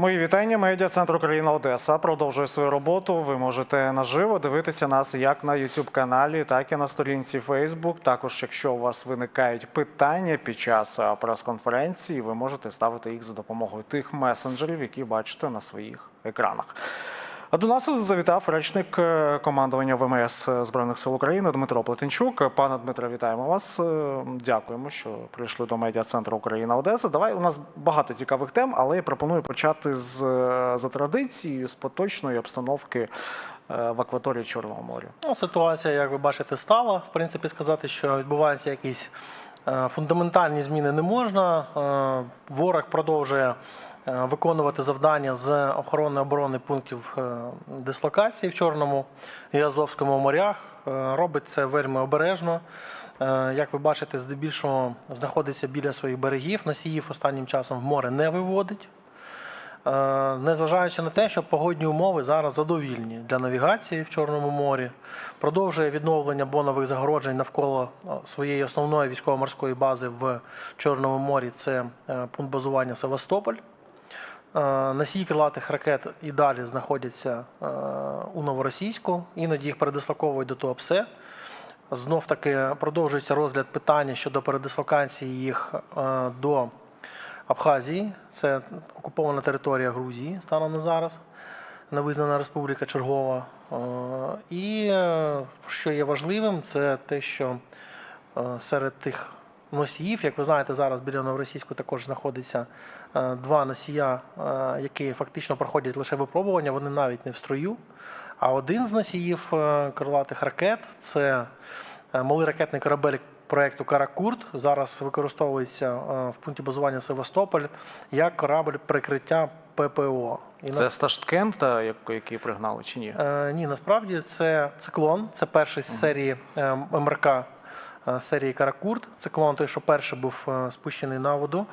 Мої вітання. Медіа Центр Україна Одеса продовжує свою роботу. Ви можете наживо дивитися нас як на youtube каналі, так і на сторінці Facebook. Також, якщо у вас виникають питання під час прес-конференції, ви можете ставити їх за допомогою тих месенджерів, які бачите на своїх екранах. А до нас завітав речник е, командування ВМС Збройних сил України Дмитро Плетенчук. Пане Дмитро, вітаємо вас. Е, Дякуємо, що прийшли до медіа центру Україна Одеса. Давай у нас багато цікавих тем, але я пропоную почати з е, за традицією з поточної обстановки е, в акваторії Чорного моря. Ну, ситуація, як ви бачите, стала. В принципі, сказати, що відбуваються якісь е, фундаментальні зміни не можна. Е, Ворог продовжує е, виконувати завдання з охорони оборони пунктів е, дислокації в Чорному і Азовському морях. Е, Робить це вельми обережно. Е, Як ви бачите, здебільшого знаходиться біля своїх берегів. Носіїв останнім часом в море не виводить. Е, Незважаючи на те, що погодні умови зараз задовільні для навігації в Чорному морі, продовжує відновлення бонових загороджень навколо е, своєї основної військово-морської бази в Чорному морі. Це е, пункт базування Севастополь. Е, Носії крилатих ракет і далі знаходяться е, у Новоросійську, іноді їх передислоковують до Туапсе. Знов таки продовжується розгляд питання щодо передислокації їх е, до Абхазії, це окупована територія Грузії станом на зараз, невизнана республіка чергова. І що є важливим, це те, що серед тих носіїв, як ви знаєте, зараз біля Новоросійську також знаходиться е, два носія, е, які фактично проходять лише випробування, вони навіть не в строю. А один з носіїв е, крилатих ракет це малий ракетний корабель проекту Каракурт. Зараз використовується в пункті базування Севастополь як корабль прикриття ППО. І Це Сташткент, та, як- який пригнали чи ні? Е, ні, насправді це циклон. Це перший з серії е, МРК серії Каракурт. Циклон той, що перший був е, спущений на воду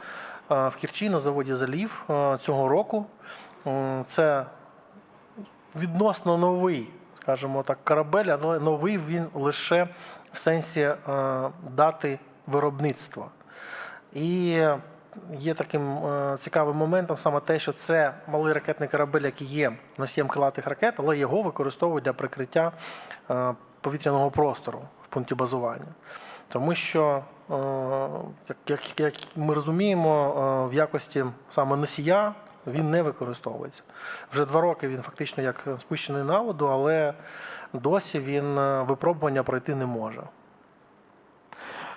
е, в Кірчі на заводі Залів е, цього року. Це відносно новий, скажімо так, корабель, але новий він лише в сенсі е, дати виробництва. І є таким е, цікавим моментом саме те, що це малий ракетний корабель, який є носієм крилатих ракет, але його використовують для прикриття е, повітряного простору в пункті базування. Тому що, е, як, як, ми розуміємо, е, в якості саме носія він не використовується. Вже два роки він фактично як спущений на воду, але досі він е, випробування пройти не може.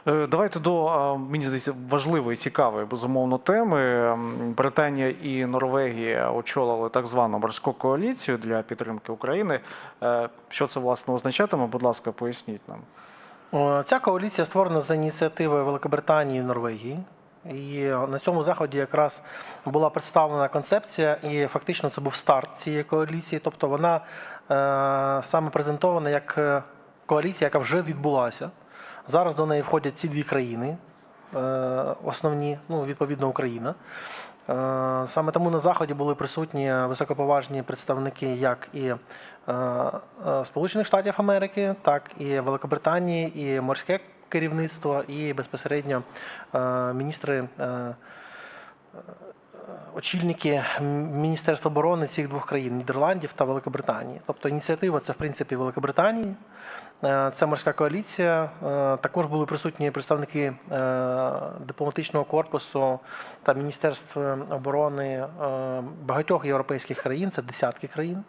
Е, Давайте до мені здається важливої, цікавої безумовно теми. Британія і Норвегія очолили так звану морську коаліцію для підтримки України. Е, Що це власне означатиме? Будь ласка, поясніть нам. Ця коаліція створена за ініціативи Великобританії і Норвегії. І на цьому заході якраз була представлена концепція, і фактично це був старт цієї коаліції. Тобто вона е, саме презентована як коаліція, яка вже відбулася. Зараз до неї входять ці дві країни, е, основні, ну, відповідно, Україна. Е, Саме тому на заході були присутні високоповажні представники як і е, Сполучених Штатів Америки, так і Великобританії, і морське керівництво, і безпосередньо міністри. Очільники Міністерства оборони цих двох країн Нідерландів та Великобританії. Тобто ініціатива це в принципі Великобританії. Е, Це морська коаліція. Е, Також були присутні представники е, дипломатичного корпусу та Міністерства оборони багатьох європейських країн, це десятки країн,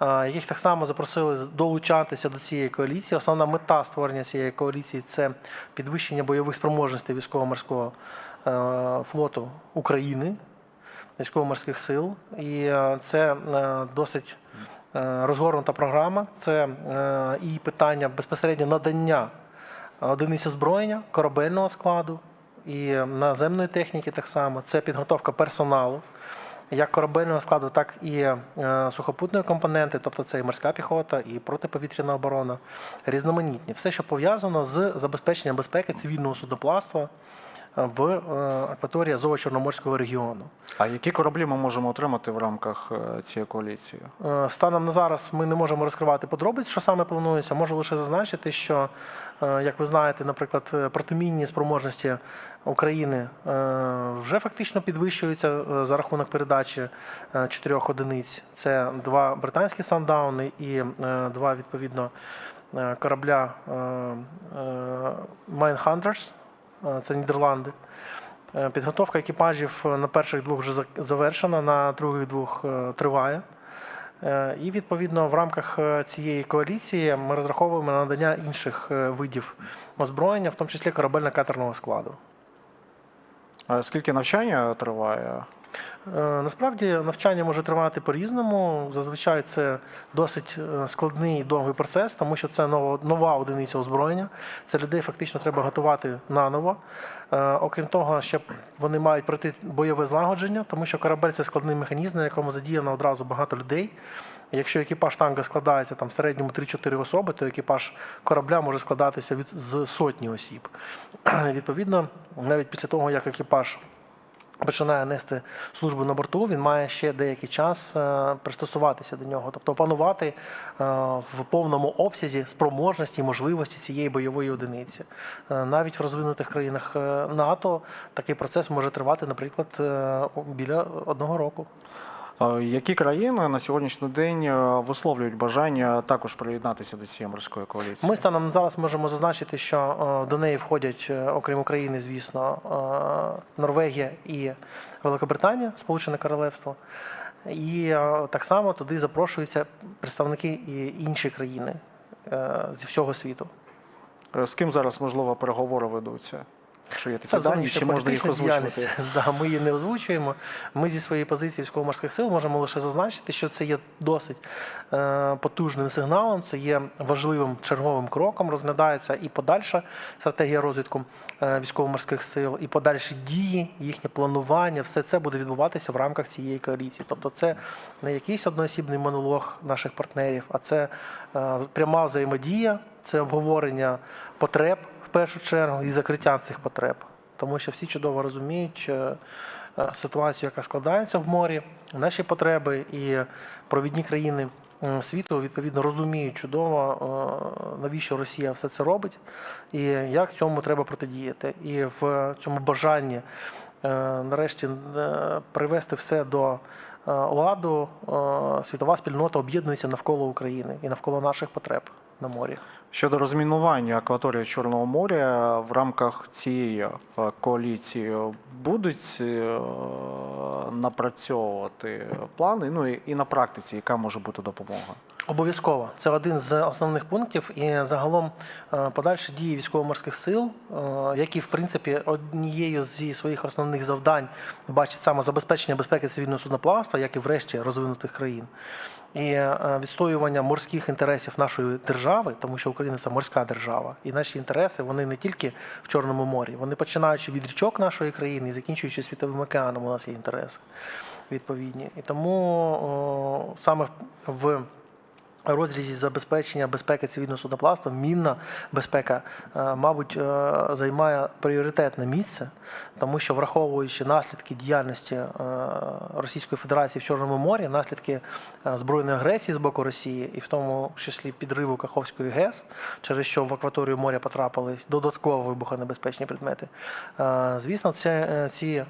яких так само запросили долучатися до цієї коаліції. Основна мета створення цієї коаліції це підвищення бойових спроможностей військово-морського флоту України, військово-морських сил. І це досить розгорнута програма. Це е, і питання безпосередньо надання одиниць озброєння, корабельного складу і наземної техніки так само. Це підготовка персоналу. Як корабельного складу, так і е, сухопутної компоненти, тобто це і морська піхота, і протиповітряна оборона, різноманітні. Все, що пов'язано з забезпеченням безпеки цивільного судоплавства в е, акваторії Азово-Чорноморського регіону. А які кораблі ми можемо отримати в рамках е, цієї коаліції? Е, Станом на зараз ми не можемо розкривати подробиць, що саме планується. Можу лише зазначити, що, як ви знаєте, наприклад, протимінні спроможності України вже фактично підвищуються за рахунок передачі чотирьох одиниць. Це два британські сандауни і два відповідно корабля е, це Нідерланди. Е, Підготовка екіпажів е, на перших двох вже завершена, на других двох е, триває. Е, І відповідно в рамках е, цієї коаліції ми розраховуємо на надання інших е, видів озброєння, в тому числі корабельно-катерного складу. А скільки навчання триває? Е, Насправді навчання може тривати по-різному. Зазвичай це досить е, складний і довгий процес, тому що це нова, нова одиниця озброєння. Це людей фактично треба готувати наново. Е, Окрім того, ще вони мають пройти бойове злагодження, тому що корабель це складний механізм, на якому задіяно одразу багато людей. Якщо екіпаж танка складається там в середньому 3-4 особи, то екіпаж корабля може складатися від з сотні осіб. Відповідно, навіть після того, як екіпаж починає нести службу на борту, він має ще деякий час е, пристосуватися до нього, тобто опанувати е, в повному обсязі спроможності і можливості цієї бойової одиниці. Е, Навіть в розвинутих країнах НАТО такий процес може тривати, наприклад, біля одного року. А Які країни на сьогоднішній день е, висловлюють бажання також приєднатися до цієї морської коаліції? Ми станом зараз можемо зазначити, що е, до неї входять, е, окрім України, звісно, е, Норвегія і Великобританія, Сполучене Королевство. І е, так само туди запрошуються представники і інші країни е, зі всього світу. Е, З ким зараз можливо переговори ведуться? Якщо є такі дані, чи можна їх озвучувати? Да, ми її не озвучуємо. Ми зі своєї позиції військово-морських сил можемо лише зазначити, що це є досить е, потужним сигналом, це є важливим черговим кроком. Розглядається і подальша стратегія розвитку е, військово-морських сил, і подальші дії, їхнє планування, все це буде відбуватися в рамках цієї коаліції. Тобто, це не якийсь одноосібний монолог наших партнерів, а це е, пряма взаємодія, це обговорення потреб першу чергу і закриття цих потреб. Тому що всі чудово розуміють е, е, ситуацію, яка складається в морі, наші потреби і провідні країни світу відповідно розуміють чудово, е, навіщо Росія все це робить, і як цьому треба протидіяти. І в цьому бажанні е, нарешті е, привести все до е, ладу, е, світова спільнота об'єднується навколо України і навколо наших потреб на морі. Щодо розмінування акваторії Чорного моря в рамках цієї е, коаліції будуть е, напрацьовувати плани. Ну і, на практиці, яка може бути допомога? Обов'язково це один з основних пунктів, і загалом е, подальші дії військово-морських сил, які в принципі однією зі своїх основних завдань бачить саме забезпечення безпеки цивільного судноплавства, як і врешті розвинутих країн, і е, відстоювання морських інтересів нашої держави, тому що Україна це морська держава, і наші інтереси вони не тільки в Чорному морі, вони починаючи від річок нашої країни і закінчуючи світовим океаном, у нас є інтереси відповідні. І тому о, саме в розрізі забезпечення безпеки цивільного судноплавства, мінна безпека, е, мабуть, е, займає пріоритетне місце, тому що враховуючи наслідки діяльності е, Російської Федерації в Чорному морі, наслідки збройної агресії з боку Росії, і в тому числі підриву Каховської ГЕС, через що в акваторію моря потрапили додатково вибухонебезпечні предмети. Звісно, це, ці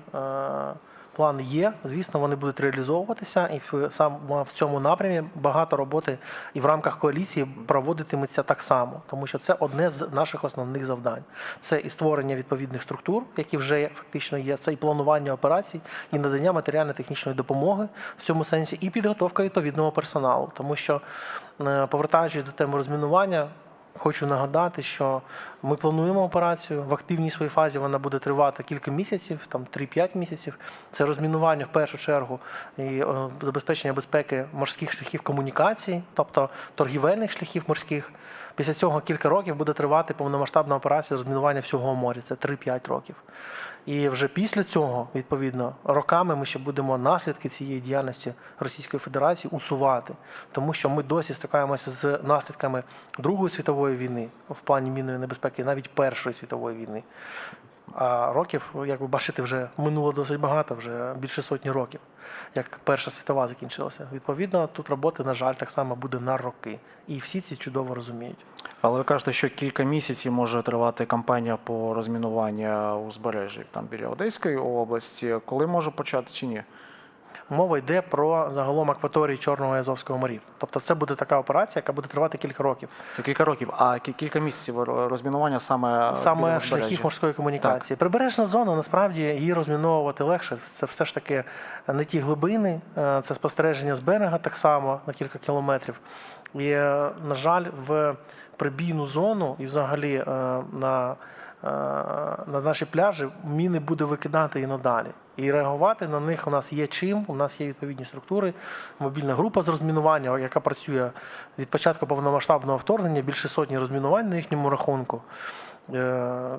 Плани є, звісно, вони будуть реалізовуватися, і в саме в цьому напрямі багато роботи і в рамках коаліції проводитиметься так само, тому що це одне з наших основних завдань. Це і створення відповідних структур, які вже фактично є, це і планування операцій, і надання матеріально-технічної допомоги в цьому сенсі, і підготовка відповідного персоналу, тому що е, повертаючись до теми розмінування. Хочу нагадати, що ми плануємо операцію в активній своїй фазі. Вона буде тривати кілька місяців, там 3-5 місяців. Це розмінування в першу чергу і е, забезпечення безпеки морських шляхів комунікації, тобто торгівельних шляхів морських. Після цього кілька років буде тривати повномасштабна операція розмінування всього моря. Це 3-5 років. І вже після цього, відповідно, роками ми ще будемо наслідки цієї діяльності Російської Федерації усувати, тому що ми досі стикаємося з наслідками Другої світової війни в плані мінної небезпеки, навіть Першої світової війни. А років, як ви бачите, вже минуло досить багато, вже більше сотні років, як Перша світова закінчилася. Відповідно, тут роботи, на жаль, так само буде на роки. І всі ці чудово розуміють. Але ви кажете, що кілька місяців може тривати кампанія по розмінуванню узбережжя там біля Одеської області. Коли може почати чи ні? Мова йде про загалом акваторії Чорного і Азовського морів. Тобто це буде така операція, яка буде тривати кілька років. Це кілька років, а кілька місяців розмінування саме Саме шляхів морської комунікації. Прибережна зона насправді її розміновувати легше. Це все ж таки не ті глибини, е, це спостереження з берега так само на кілька кілометрів. І, е, на жаль, в прибійну зону і взагалі е, на, на наші пляжі міни буде викидати і надалі. І реагувати на них у нас є чим. У нас є відповідні структури, мобільна група з розмінування, яка працює від початку повномасштабного вторгнення, більше сотні розмінувань на їхньому рахунку. Е,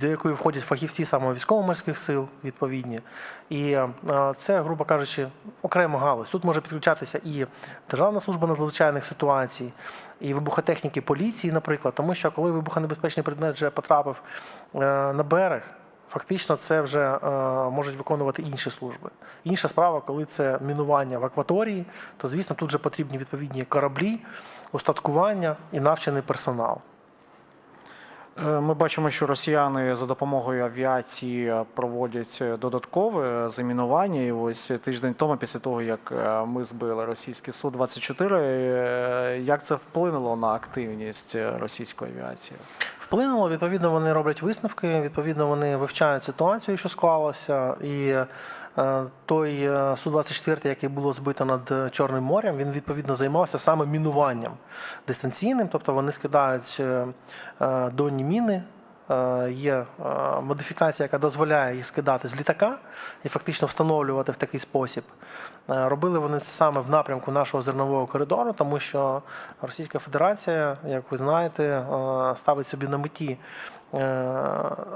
до якої входять фахівці саме військово-морських сил відповідні. І е, це, грубо кажучи, окрема галузь. Тут може підключатися і Державна служба надзвичайних ситуацій, і вибухотехніки поліції, наприклад, тому що коли вибухонебезпечний предмет вже потрапив е, на берег. Фактично, це вже е, можуть виконувати інші служби. Інша справа, коли це мінування в акваторії, то звісно тут вже потрібні відповідні кораблі, устаткування і навчений персонал. Е, Ми бачимо, що росіяни за допомогою авіації проводять додаткове замінування. І ось тиждень тому, після того як е, ми збили російський су 24 е, як це вплинуло на активність російської авіації? Вплинуло, відповідно, вони роблять висновки, відповідно, вони вивчають ситуацію, що склалася. І е, той е, Су-24, який було збито над Чорним морем, він відповідно займався саме мінуванням дистанційним, тобто вони скидають е, донні міни. Е, Є е, модифікація, яка дозволяє їх скидати з літака і фактично встановлювати в такий спосіб. Е, Робили вони це саме в напрямку нашого зернового коридору, тому що Російська Федерація, як ви знаєте, ставить собі на меті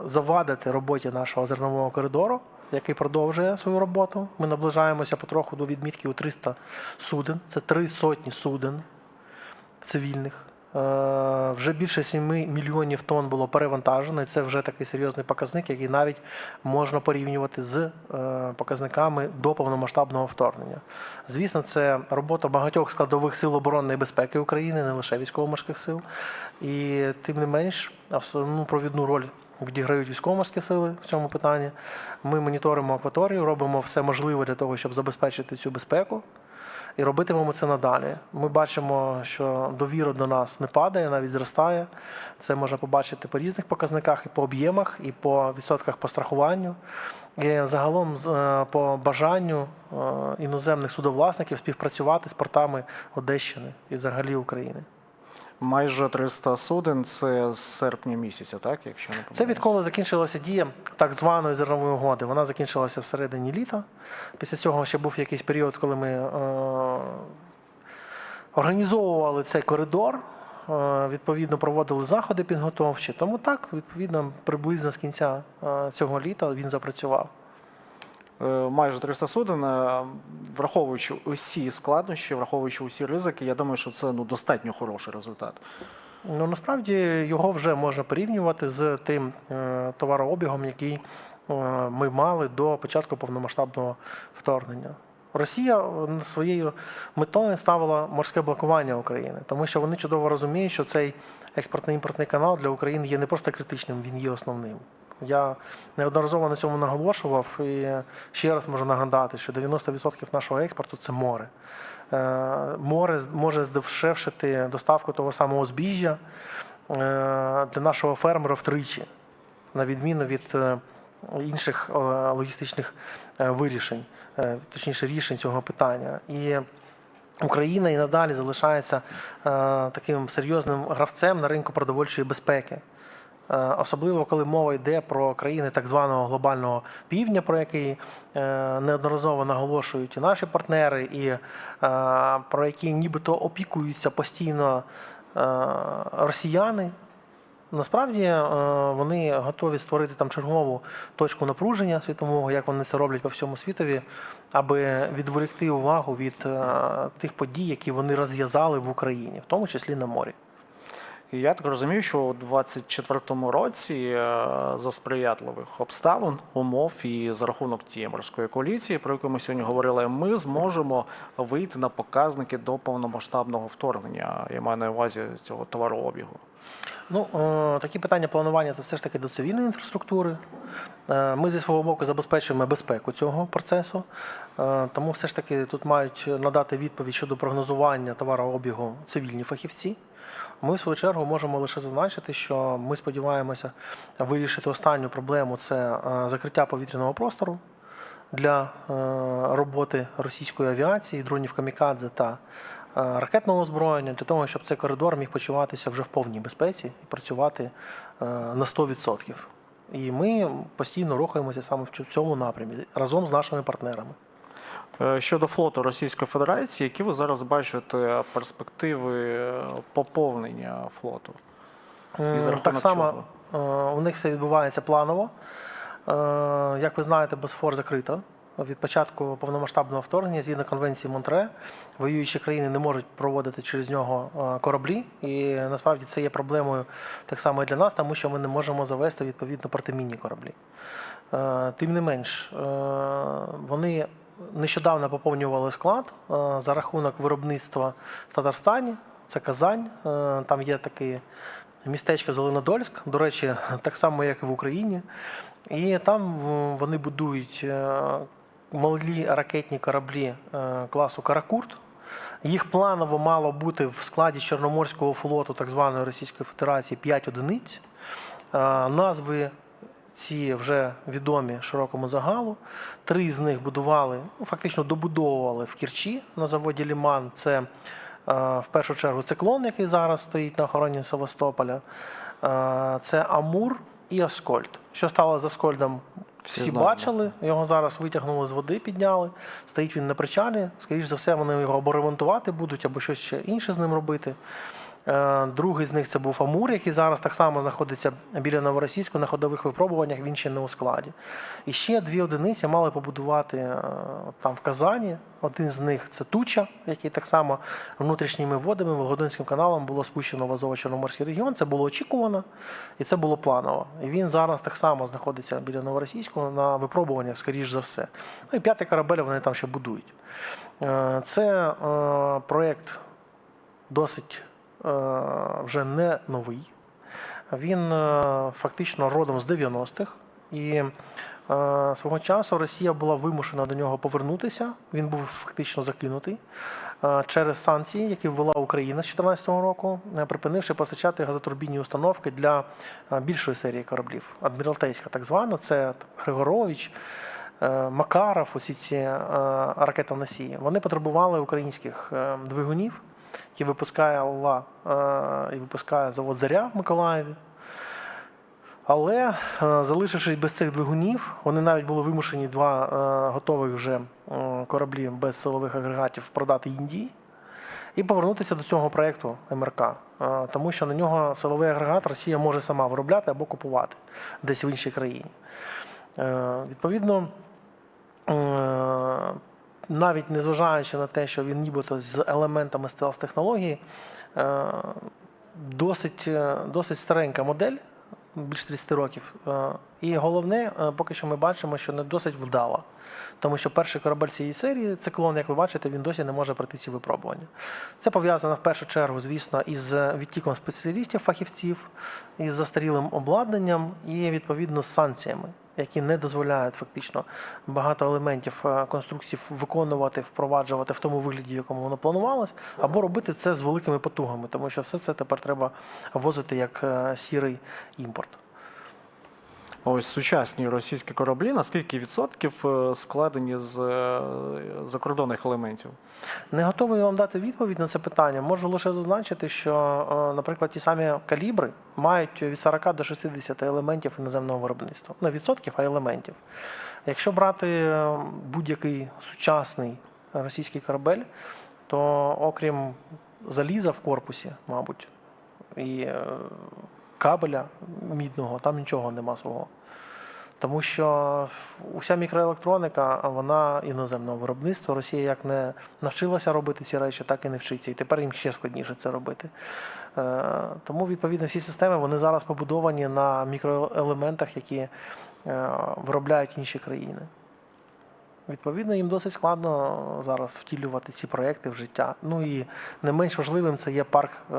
завадити роботі нашого зернового коридору, який продовжує свою роботу. Ми наближаємося потроху до відмітки у 300 суден. Це три сотні суден цивільних. Е, Вже більше 7 мільйонів тонн було перевантажено, і це вже такий серйозний показник, який навіть можна порівнювати з е, показниками до повномасштабного вторгнення. Звісно, це робота багатьох складових сил оборонної безпеки України, не лише військово-морських сил. І тим не менш, основну провідну роль відіграють військово-морські сили в цьому питанні. Ми моніторимо акваторію, робимо все можливе для того, щоб забезпечити цю безпеку. І робитимемо це надалі. Ми бачимо, що довіра до нас не падає, навіть зростає. Це можна побачити по різних показниках, і по об'ємах, і по відсотках по страхуванню. І загалом е, по бажанню е, іноземних судовласників співпрацювати з портами Одещини і взагалі України. Майже 300 суден це з серпня місяця, так? Якщо не Це відколи закінчилася дія так званої зернової угоди. Вона закінчилася всередині літа. Після цього ще був якийсь період, коли ми е, організовували цей коридор, е, відповідно проводили заходи підготовчі. Тому так, відповідно, приблизно з кінця е, цього літа він запрацював. Е, майже 300 суден, е, враховуючи усі складнощі, враховуючи усі ризики, я думаю, що це ну достатньо хороший результат. Ну насправді його вже можна порівнювати з тим е, товарообігом, який е, ми мали до початку повномасштабного вторгнення. Росія е, своєю метою ставила морське блокування України, тому що вони чудово розуміють, що цей експортно-імпортний канал для України є не просто критичним, він є основним. Я неодноразово на цьому наголошував і ще раз можу нагадати, що 90% нашого експорту це море. Е, Море може здешевшити доставку того самого збіжжя е, для нашого фермера втричі, на відміну від е, інших логістичних вирішень, точніше рішень цього питання. І Україна і надалі залишається таким серйозним гравцем на ринку продовольчої безпеки. Е, Особливо коли мова йде про країни так званого глобального півдня, про який е, неодноразово наголошують і наші партнери, і е, про які нібито опікуються постійно росіяни. Насправді вони готові створити там чергову точку напруження світового, як вони це роблять по всьому світові, аби відволікти увагу від тих подій, які вони розв'язали в Україні, в тому числі на морі. І я так розумію, що у 24-му році е, за сприятливих обставин, умов і за рахунок тієї морської коаліції, про яку ми сьогодні говорили, ми зможемо вийти на показники до повномасштабного вторгнення. Я маю на увазі цього товарообігу. Ну, е, такі питання планування це все ж таки до цивільної інфраструктури. Е, Ми зі свого боку забезпечуємо безпеку цього процесу, тому все ж таки тут мають надати відповідь щодо прогнозування товарообігу цивільні фахівці. Ми, в свою чергу, можемо лише зазначити, що ми сподіваємося вирішити останню проблему це е, закриття повітряного простору для е, роботи російської авіації, дронів камікадзе та е, ракетного озброєння для того, щоб цей коридор міг почуватися вже в повній безпеці і працювати на 100%. І ми постійно рухаємося саме в цьому напрямі разом з нашими партнерами. Е, Щодо флоту Російської Федерації, які ви зараз бачите перспективи е, поповнення флоту? І Так само чого? е, у них все відбувається планово. Е, Як ви знаєте, Босфор закрито. Від початку повномасштабного вторгнення, згідно конвенції Монтре, воюючі країни не можуть проводити через нього е, кораблі. І насправді це є проблемою так само і для нас, тому що ми не можемо завести відповідно протимінні кораблі. Е, Тим не менш, е, вони нещодавно поповнювали склад е, за рахунок виробництва в Татарстані. Це Казань. Е, Там є таке містечко Зеленодольськ, до речі, так само, як і в Україні. І там вони будують е, малі ракетні кораблі класу Каракурт. Їх планово мало бути в складі Чорноморського флоту так званої Російської Федерації 5 одиниць. Назви ці вже відомі широкому загалу. Три з них будували, ну, фактично добудовували в Кірчі на заводі Ліман. Це е, в першу чергу циклон, який зараз стоїть на охороні Севастополя. Е, Це Амур і Аскольд. Що стало з Аскольдом? Всі Всі знаємо. бачили, його зараз витягнули з води, підняли. Стоїть він на причалі. Скоріше за все, вони його або ремонтувати будуть, або щось ще інше з ним робити. Е, Другий з них це був Амур, який зараз так само знаходиться біля Новоросійську на ходових випробуваннях, він ще не у складі. І ще дві одиниці мали побудувати е, там в Казані. Один з них це Туча, який так само внутрішніми водами Волгодонським каналом було спущено в Азово-Чорноморський регіон. Це було очікувано і це було планово. І він зараз так само знаходиться біля Новоросійського на випробуваннях, скоріш за все. Ну і п'ятий корабель вони там ще будують. Е, Це проєкт досить вже не новий. Він е, фактично родом з 90-х. І е, свого часу Росія була вимушена до нього повернутися. Він був фактично закинутий е, через санкції, які ввела Україна з 2014 року, е, припинивши постачати газотурбінні установки для е, більшої серії кораблів. Адміралтейська, так звана, це Григорович. е, Макаров, усі ці е, ракетоносії, вони потребували українських е, двигунів, які випускає Алла е, і випускає завод Заря в Миколаєві. Але е, залишившись без цих двигунів, вони навіть були вимушені два е, готових вже кораблі без силових агрегатів продати Індії і повернутися до цього проєкту МРК, тому що на нього силовий агрегат Росія може сама виробляти або купувати десь в іншій країні. Відповідно, навіть незважаючи на те, що він нібито з елементами стелс-технології, е, досить, е, досить старенька модель, більш 30 років. І головне, е, поки що ми бачимо, що не досить вдала. Тому що перший корабель цієї серії, циклон, як ви бачите, він досі не може пройти ці випробування. Це пов'язано в першу чергу, звісно, із відтіком спеціалістів, фахівців, із застарілим обладнанням і відповідно з санкціями, які не дозволяють фактично багато елементів е, конструкцій виконувати, впроваджувати в тому вигляді, якому воно планувалось, або робити це з великими потугами, тому що все це тепер треба возити як е, сірий імпорт. Ось сучасні російські кораблі, наскільки відсотків е, складені з е, закордонних елементів? Не готовий вам дати відповідь на це питання. Можу лише зазначити, що, е, наприклад, ті самі калібри мають від 40 до 60 елементів іноземного виробництва. Не відсотків, а елементів. Якщо брати будь-який сучасний російський корабель, то окрім заліза в корпусі, мабуть, і кабеля мідного, там нічого нема свого. Тому що уся мікроелектроніка вона іноземного виробництва. Росія як не навчилася робити ці речі, так і не вчиться. І тепер їм ще складніше це робити. Е, Тому відповідно всі системи вони зараз побудовані на мікроелементах, які е, виробляють інші країни. Відповідно, їм досить складно зараз втілювати ці проекти в життя. Ну і не менш важливим це є парк е,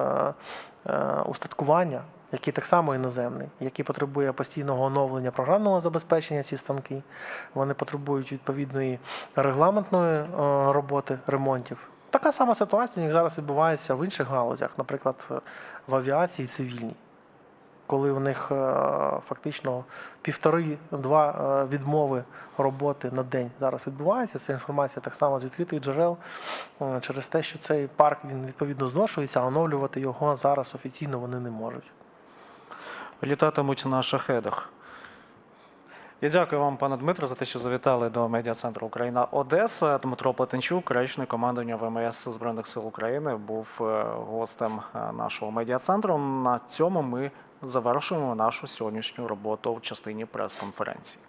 е, устаткування, який так само іноземний, який потребує постійного оновлення програмного забезпечення ці станки. Вони потребують відповідної регламентної е, роботи, ремонтів. Така сама ситуація, як зараз відбувається в інших галузях, наприклад, в авіації цивільній коли у них е, фактично півтори-два е, відмови роботи на день зараз відбувається. Ця інформація так само з відкритих джерел е, через те, що цей парк він відповідно зношується, а оновлювати його зараз офіційно вони не можуть. Літатимуть на шахедах. Я дякую вам, пане Дмитро, за те, що завітали до медіа центру Україна Одеса. Дмитро Плетенчук, речник командування ВМС Збройних сил України, був гостем нашого медіа центру. На цьому ми завершуємо нашу сьогоднішню роботу в частині прес-конференції.